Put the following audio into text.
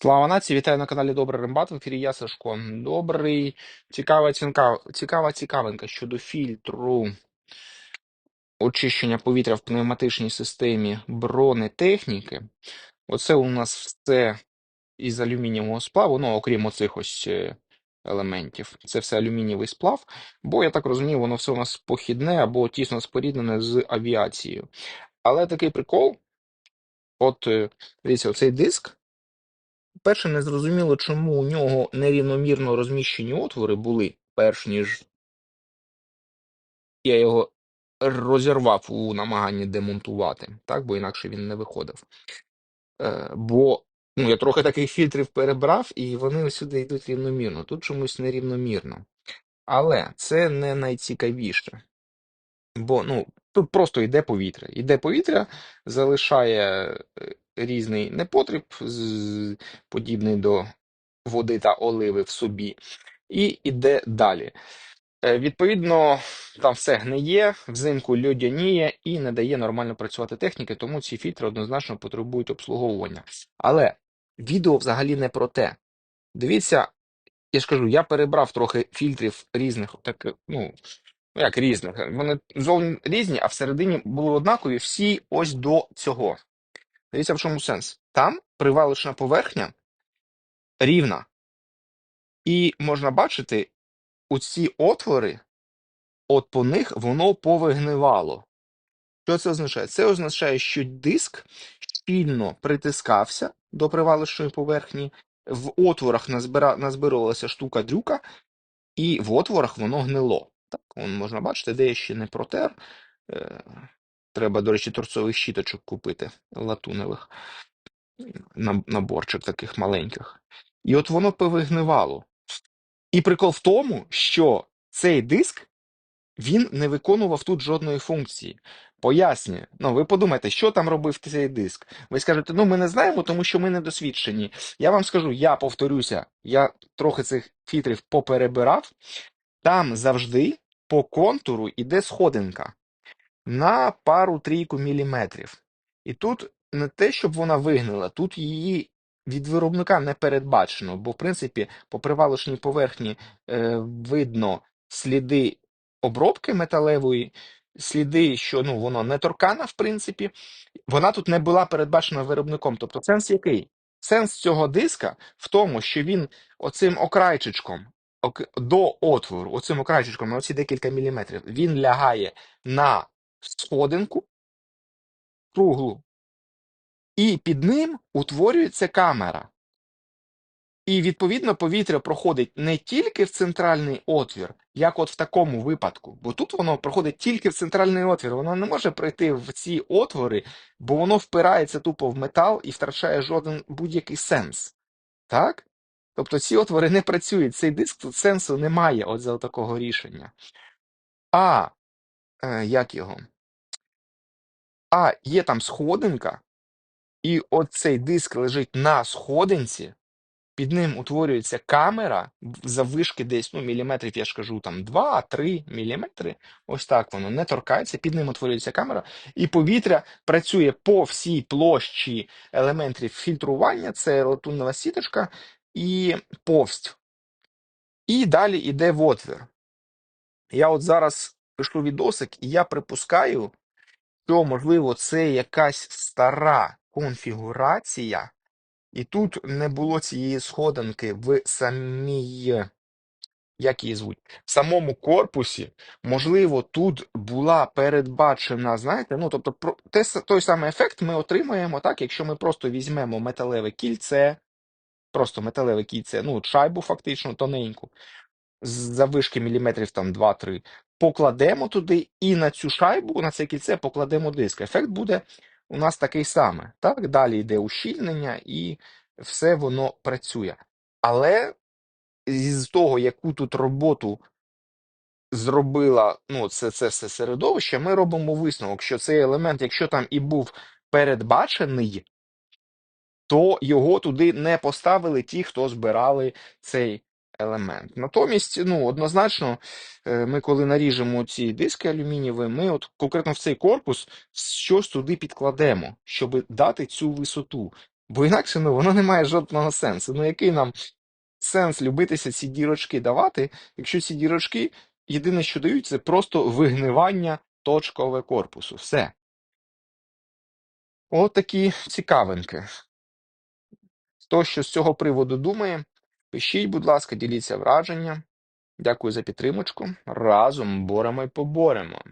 Слава нації, вітаю на каналі Добрий Рембат. В ефірі я Сашко. Добрий, цікава цінка, цікава цікавинка щодо фільтру очищення повітря в пневматичній системі бронетехніки. Оце у нас все із алюмінієвого сплаву, ну окрім оцих ось е, елементів. Це все алюмінієвий сплав, бо я так розумію, воно все у нас похідне або тісно споріднене з авіацією. Але такий прикол, от е, дивіться, оцей диск. Перше, не зрозуміло, чому у нього нерівномірно розміщені отвори були, перш ніж я його розірвав у намаганні демонтувати, так, бо інакше він не виходив. Е, бо ну, я трохи таких фільтрів перебрав, і вони сюди йдуть рівномірно. Тут чомусь нерівномірно. Але це не найцікавіше. Бо ну, тут просто йде повітря. Йде повітря, залишає е, різний непотріб, подібний до води та оливи в собі, і йде далі. Е, Відповідно, там все гниє, взимку льодяніє і не дає нормально працювати техніки, тому ці фільтри однозначно потребують обслуговування. Але відео взагалі не про те. Дивіться, я ж кажу, я перебрав трохи фільтрів різних, так, ну, ну як різних. Вони зовні різні, а всередині були однакові всі ось до цього. Дивіться, в чому сенс. Там привалочна поверхня рівна. І можна бачити оці отвори, от по них воно повигнивало. Що це означає? Це означає, що диск щільно притискався до привалочної поверхні, в отворах назбира... назбирувалася штука дрюка, і в отворах воно гнило. Так, можна бачити, де я ще не протер. Треба, до речі, торцових щіточок купити латуневих, на- наборчик таких маленьких. І от воно повигнивало. І прикол в тому, що цей диск він не виконував тут жодної функції. Пояснюю. Ну, ви подумайте, що там робив цей диск. Ви скажете, ну ми не знаємо, тому що ми не досвідчені. Я вам скажу, я повторюся, я трохи цих фільтрів поперебирав. Там завжди по контуру йде сходинка на пару-трійку міліметрів. І тут не те, щоб вона вигнила, тут її від виробника не передбачено, бо, в принципі, по привалочній поверхні е, видно сліди обробки металевої, сліди, що ну, воно не торкана, в принципі, вона тут не була передбачена виробником. Тобто, сенс який? Сенс цього диска в тому, що він оцим окрайчичком до отвору, оцим окрайчичком, на оці декілька міліметрів, він лягає на сходинку круглу, і під ним утворюється камера. І відповідно повітря проходить не тільки в центральний отвір, як от в такому випадку, бо тут воно проходить тільки в центральний отвір, воно не може пройти в ці отвори, бо воно впирається тупо в метал і втрачає жоден будь-який сенс. Так? Тобто ці отвори не працюють, цей диск тут сенсу немає от за такого рішення. А е, як його? А є там сходинка, і оцей диск лежить на сходинці, під ним утворюється камера заввишки десь, ну, міліметрів, я ж кажу, там 2-3 міліметри. Ось так воно не торкається, під ним утворюється камера, і повітря працює по всій площі елементів фільтрування, це латуннова сіточка і повсть. І далі йде в отвір. Я от зараз пишу відосик, і я припускаю, що, можливо, це якась стара конфігурація, і тут не було цієї сходинки в самій, як її звуть, в самому корпусі. Можливо, тут була передбачена, знаєте, ну, тобто, про- те, той самий ефект ми отримаємо, так, якщо ми просто візьмемо металеве кільце, просто металеве кільце, ну, шайбу фактично тоненьку, з заввишки міліметрів там 2-3, покладемо туди і на цю шайбу, на це кільце покладемо диск. Ефект буде у нас такий самий. Так, далі йде ущільнення і все воно працює. Але з того, яку тут роботу зробила ну, це, це все середовище, ми робимо висновок, що цей елемент, якщо там і був передбачений, то його туди не поставили ті, хто збирали цей елемент. Натомість, ну, однозначно, е, ми коли наріжемо ці диски алюмінієві, ми от конкретно в цей корпус щось туди підкладемо, щоб дати цю висоту. Бо інакше ну, воно не має жодного сенсу. Ну, який нам сенс любитися ці дірочки давати, якщо ці дірочки єдине, що дають, це просто вигнивання точкове корпусу. Все. От такі цікавинки. Хто що з цього приводу думає, пишіть, будь ласка, діліться враженням. Дякую за підтримочку. Разом боремо і поборемо.